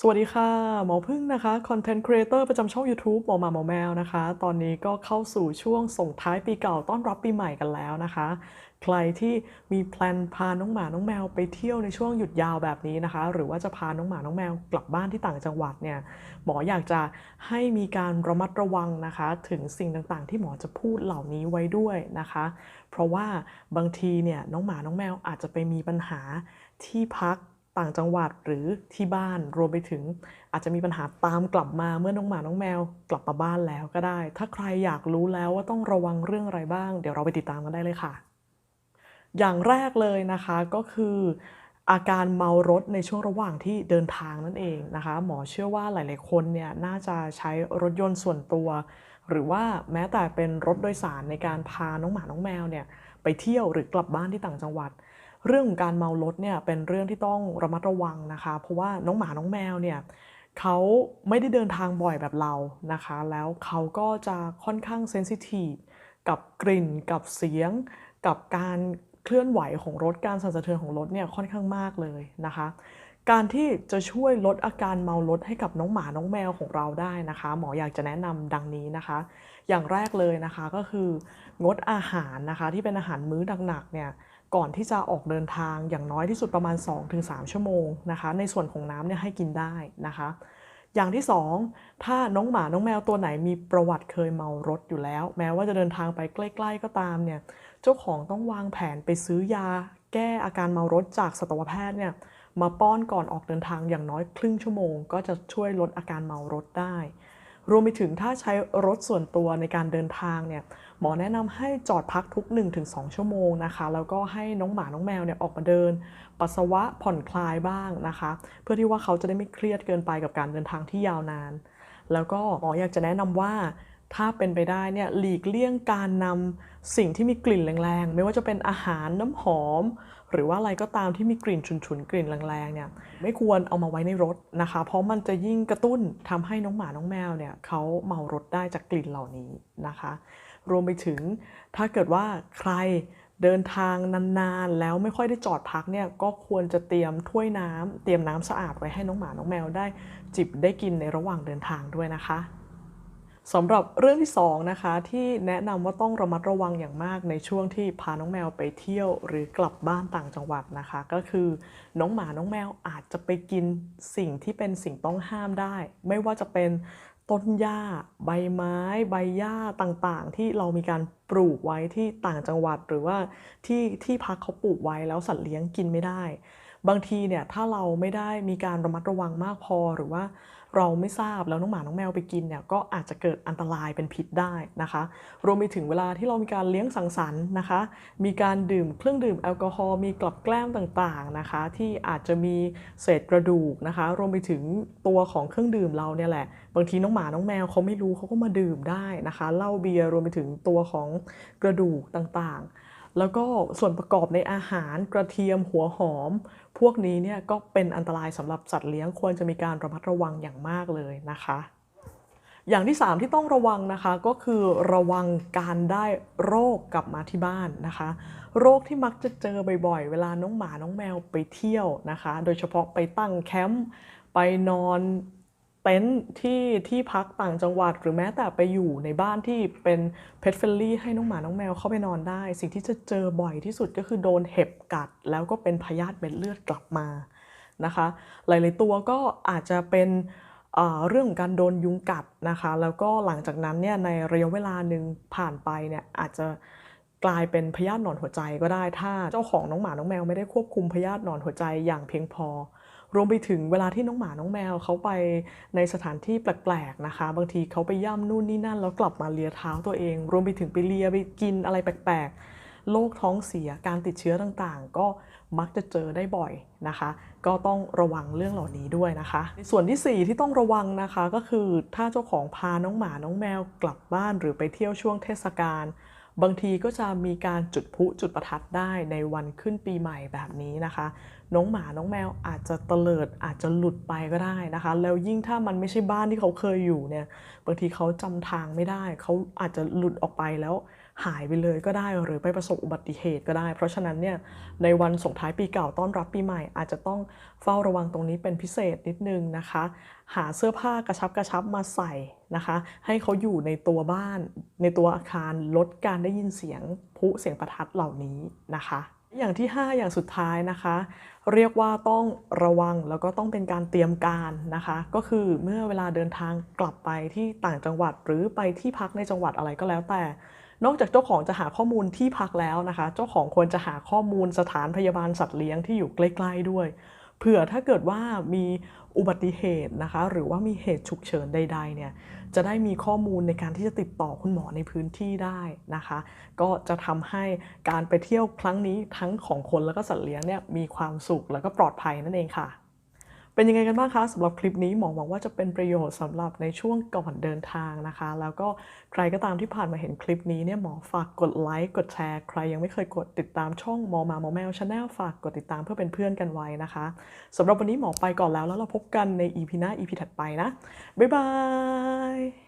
สวัสดีค่ะ หมอพึ่งนะคะคอนเทนต์ครีเอเตอร์ประจำช่อง YouTube หมอหมาหมอแมวนะคะ ตอนนี้ก็เข้าสู่ช่วงส่งท้ายปีเก่าต้อนรับปีใหม่กันแล้วนะคะ ใครที่มีแพลนพาน้องหมาน้องแมวไปเที่ยวในช่วงหยุดยาวแบบนี้นะคะ หรือว่าจะพาน้องหมาน้องแมวกลับบ้านที่ต่างจังหวัดเนี่ยหมออยากจะให้มีการระมัดระวังนะคะ ถึงสิ่งต่างๆ ที่หมอจะพูดเหล่านี้ไว้ด้วยนะคะ เพราะว่าบางทีเนี่ยน้องหมาน้องแมวอาจจะไปมีปัญหาที่พัก ต่างจังหวัดหรือที่บ้านรวมไปถึง อาจจะมีปัญหาตามกลับมาเมื่อน้องหมาน้องแมว กลับมาบ้านแล้วก็ได้ ถ้าใครอยากรู้แล้วว่าต้องระวังเรื่องอะไรบ้าง เดี๋ยวเราไปติดตามกันได้เลยค่ะ อย่างแรกเลยนะคะก็คือ อาการเมารถในช่วงระหว่างที่เดินทางนั่นเองนะคะ หมอเชื่อว่าหลาย ๆ คนเนี่ยน่าจะใช้รถยนต์ส่วนตัว หรือว่าแม้แต่เป็นรถโดยสารในการพาน้องหมาน้องแมวเนี่ยไปเที่ยวหรือกลับบ้านที่ต่างจังหวัด เรื่องของการเมารถเนี่ยเป็นเรื่องที่ต้องระมัดระวังนะคะ เพราะว่าน้องหมาน้องแมวเนี่ยเขาไม่ได้เดินทางบ่อยแบบเรานะคะ แล้วเขาก็จะค่อนข้างเซนซิทีฟกับกลิ่นกับเสียง กับการเคลื่อนไหวของรถการสั่นสะเทือนของรถเนี่ยค่อนข้างมากเลยนะคะ การที่จะช่วยลดอาการเมารถให้กับน้องหมาน้องแมวของเราได้นะคะ หมออยากจะแนะนำดังนี้นะคะ อย่างแรกเลยนะคะก็คืองดอาหารนะคะที่เป็นอาหารมื้อหนักๆเนี่ย ก่อนที่จะออกเดินทางอย่างน้อยที่สุดประมาณ 2-3 ชั่วโมงนะคะ ในส่วนของน้ำเนี่ยให้กินได้นะคะ อย่างที่ 2 ถ้าน้องหมาน้องแมวตัวไหนมีประวัติเคยเมารถอยู่แล้ว แม้ว่าจะเดินทางไปใกล้ๆก็ตามเนี่ยเจ้าของต้องวางแผนไปซื้อยา แก้อาการเมารถจากสัตวแพทย์เนี่ยมาป้อนก่อนออกเดินทางอย่างน้อยครึ่งชั่วโมง ก็จะช่วยลดอาการเมารถได้ รวมไปถึงถ้าใช้รถส่วนตัวในการเดินทางเนี่ยหมอแนะนำให้จอดพักทุก 1-2 ชั่วโมงนะคะ แล้วก็ให้น้องหมาน้องแมวเนี่ยออกมาเดิน ปัสสาวะผ่อนคลายบ้างนะคะ เพื่อที่ว่าเขาจะได้ไม่เครียดเกินไปกับการเดินทางที่ยาวนาน แล้วก็หมออยากจะแนะนำว่าถ้าเป็นไปได้เนี่ยหลีกเลี่ยงการนำสิ่งที่มีกลิ่นแรงๆ ไม่ว่าจะเป็นอาหารน้ำหอม หรือว่าอะไรก็ตามที่มีกลิ่นฉุนๆ กลิ่นแรงๆเนี่ยไม่ควรเอามาไว้ในรถนะคะ เพราะมันจะยิ่งกระตุ้นทำให้น้องหมาน้องแมวเนี่ยเขาเมารถได้จากกลิ่นเหล่านี้นะคะ รวมไปถึงถ้าเกิดว่าใครเดินทางนานๆ แล้วไม่ค่อยได้จอดพักเนี่ยก็ควรจะเตรียมถ้วยน้ำเตรียมน้ำสะอาดไว้ให้น้องหมาน้องแมวได้จิบได้กินในระหว่างเดินทางด้วยนะคะ สำหรับเรื่องที่2นะคะที่แนะนำว่าต้องระมัดระวังอย่างมากในช่วงที่พาน้องแมวไปเที่ยวหรือกลับบ้านต่างจังหวัดนะคะ ก็คือน้องหมาน้องแมวอาจจะไปกินสิ่งที่เป็นสิ่งต้องห้ามได้ ไม่ว่าจะเป็นต้นหญ้า ใบไม้ ใบหญ้าต่างๆ ที่เรามีการปลูกไว้ที่ต่างจังหวัด หรือว่าที่ที่พักเขาปลูกไว้แล้วสัตว์เลี้ยงกินไม่ได้ บางทีเนี่ยถ้าเราไม่ได้มีการระมัดระวังมากพอหรือว่า เราไม่ทราบแล้วน้องหมาน้องแมวไปกินเนี่ยก็อาจจะเกิดอันตรายเป็นพิษได้นะคะ รวมไปถึงเวลาที่เรามีการเลี้ยงสังสรรค์นะคะ มีการดื่มเครื่องดื่มแอลกอฮอล์มีกลับแกล้มต่างๆนะคะ ที่อาจจะมีเศษกระดูกนะคะ รวมไปถึงตัวของเครื่องดื่มเราเนี่ยแหละบางทีน้องหมาน้องแมวเขาไม่รู้เขาก็มาดื่มได้นะคะเหล้าเบียร์รวมไปถึงตัวของกระดูกต่างๆ แล้วก็ส่วนประกอบในอาหารกระเทียมหัวหอม พวกนี้เนี่ยก็เป็นอันตรายสำหรับสัตว์เลี้ยงควรจะมีการระมัดระวังอย่างมากเลยนะคะ อย่างที่ 3 ที่ต้องระวังนะคะก็คือระวังการได้โรคกลับมาที่บ้านนะคะ โรคที่มักจะเจอบ่อยๆ เวลาน้องหมาน้องแมวไปเที่ยวนะคะ โดยเฉพาะไปตั้งแคมป์ไปนอน เต็นท์ที่ที่พักต่างจังหวัด หรือแม้แต่ไปอยู่ในบ้านที่เป็นเพ t เฟ r ลี่ให้น้องหมาน้องแมวเข้าไปนอนได้ สิ่งที่จะเจอบ่อยที่สุดก็คือโดนเห็บกัด แล้วก็เป็นพยาธิเม็ดเลือดกลับมานะคะ หลาย ๆ ตัวก็อาจจะเป็นเอ่อเรื่องของการโดนยุงกัดนะคะ แล้วก็หลังจากนั้นเนี่ยในระยะเวลาหนึ่งผ่านไปเนี่ยอาจจะกลายเป็นพยาธิหนอนหัวใจก็ได้ถ้าเจ้าของน้องหมาน้องแมวไม่ได้ควบคุมพยาธิหนอนหัวใจอย่างเพียงพอ รวมไปถึงเวลาที่น้องหมาน้องแมวเขาไปในสถานที่แปลกๆนะคะ บางทีเขาไปย่ำนู่นนี่นั่น แล้วกลับมาเลียเท้าตัวเอง รวมไปถึงไปเลียไปกินอะไรแปลกๆโรคท้องเสียการติดเชื้อต่างๆ ก็มักจะเจอได้บ่อยนะคะ ก็ต้องระวังเรื่องเหล่านี้ด้วยนะคะ ส่วนที่ 4 ที่ต้องระวังนะคะก็คือถ้าเจ้าของพาน้องหมาน้องแมวกลับบ้านหรือไปเที่ยวช่วงเทศกาล บางทีก็จะมีการจุดพลุจุดประทัดได้ในวันขึ้นปีใหม่แบบนี้นะคะ น้องหมาน้องแมวอาจจะเตลิดอาจจะหลุดไปก็ได้นะคะ แล้วยิ่งถ้ามันไม่ใช่บ้านที่เขาเคยอยู่เนี่ยบางทีเขาจำทางไม่ได้ เขาอาจจะหลุดออกไปแล้ว หายไปเลยก็ได้หรือไปประสบอุบัติเหตุก็ได้ เพราะฉะนั้นเนี่ยในวันส่งท้ายปีเก่าต้อนรับปีใหม่ อาจจะต้องเฝ้าระวังตรงนี้เป็นพิเศษนิดนึงนะคะ หาเสื้อผ้ากระชับกระชับมาใส่นะคะ ให้เขาอยู่ในตัวบ้าน ในตัวอาคารลดการได้ยินเสียงพลุเสียงประทัดเหล่านี้นะคะ อย่างที่ 5 อย่างสุดท้ายนะคะ เรียกว่าต้องระวังแล้วก็ต้องเป็นการเตรียมการนะคะ ก็คือเมื่อเวลาเดินทางกลับไปที่ต่างจังหวัดหรือไปที่พักในจังหวัดอะไรก็แล้วแต่ นอกจากเจ้าของจะหาข้อมูลที่พักแล้วนะคะ เจ้าของควรจะหาข้อมูลสถานพยาบาลสัตว์เลี้ยงที่อยู่ใกล้ๆด้วย เผื่อถ้าเกิดว่ามีอุบัติเหตุนะคะ หรือว่ามีเหตุฉุกเฉินใดๆเนี่ยจะได้มีข้อมูลในการที่จะติดต่อคุณหมอในพื้นที่ได้นะคะ ก็จะทำให้การไปเที่ยวครั้งนี้ทั้งของคนแล้วก็สัตว์เลี้ยงเนี่ยมีความสุขแล้วก็ปลอดภัยนั่นเองค่ะ เป็นยังไงกันบ้างคะสำหรับคลิปนี้หมอหวังว่าจะเป็นประโยชน์สำหรับในช่วงก่อนเดินทางนะคะ แล้วก็ใครก็ตามที่ผ่านมาเห็นคลิปนี้เนี่ยหมอฝากกดไลค์กดแชร์ใครยังไม่เคยกดติดตามช่องหมอมาหมอแมวชาแนลฝากกดติดตามเพื่อเป็นเพื่อนกันไว้นะคะสำหรับวันนี้หมอไปก่อนแล้วแล้วเราพบกันใน EP หน้า EP ถัดไปนะบ๊ายบาย